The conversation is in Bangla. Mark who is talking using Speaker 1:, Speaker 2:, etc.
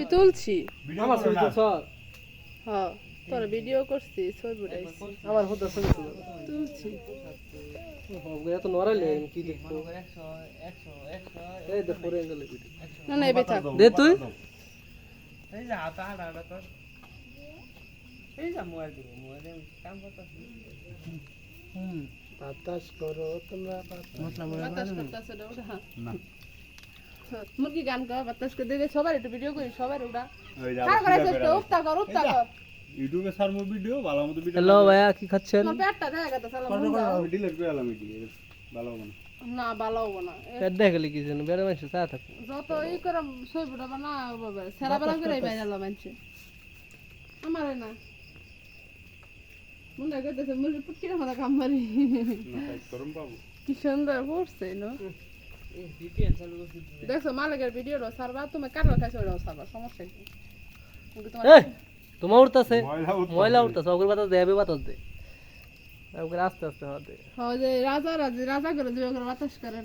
Speaker 1: তুলছি।
Speaker 2: আমার ছবি তো
Speaker 1: তোর ভিডিও করছি ছবি উঠাইছি
Speaker 2: আমার হতে ছবি
Speaker 1: তুলছি।
Speaker 2: এত নড়াইলে কি দেখব? এই দেখ পরে অ্যাঙ্গেলে ভিডিও
Speaker 1: না না থাক।
Speaker 2: দে তুই। বাতাস করো তোমরা
Speaker 1: বাতাস। করতেছে না। হ্যাঁ মুরগি গান কর বাতাস করে দে সবার একটু ভিডিও করি সবার ওটা খারাপ করে একটু উত্তা কর। উত্তা কর
Speaker 3: ইউটিউবে সারমো ভিডিও ভালো মতো ভিডিও
Speaker 2: হ্যালো ভাইয়া কি খাচ্ছেন?
Speaker 1: তোর পেটটা দেখা গেছে সালাম
Speaker 3: ডিলিট করে আলাম এটি ভালো হবে না।
Speaker 1: না ভালো হব না।
Speaker 2: পেট দেখে কি যেন বেড়ে মানুষ চা থাকে
Speaker 1: যত ই করে ছবি উঠাবা না বাবা সেরা বেলা করে বাইরে এলো মানছে আমারে না। মনে করতেছে মুরগি পুটকির মাথা কাম মারি কি সুন্দর করছে না? দেখছ মালিকের ভিডিওটা সারবা তুমি কার খাইছো ওটাও সারবা সমস্যা কি? তোমার
Speaker 2: উঠতেছে?
Speaker 3: ময়লা উঠতেছে।
Speaker 2: ওগুলো বাতাস দেবে বাতাস দে। ওগুলো আস্তে আস্তে হতে
Speaker 1: হয় যে রাজা রাজা রাজা করে দুই ওগুলো বাতাস করে না।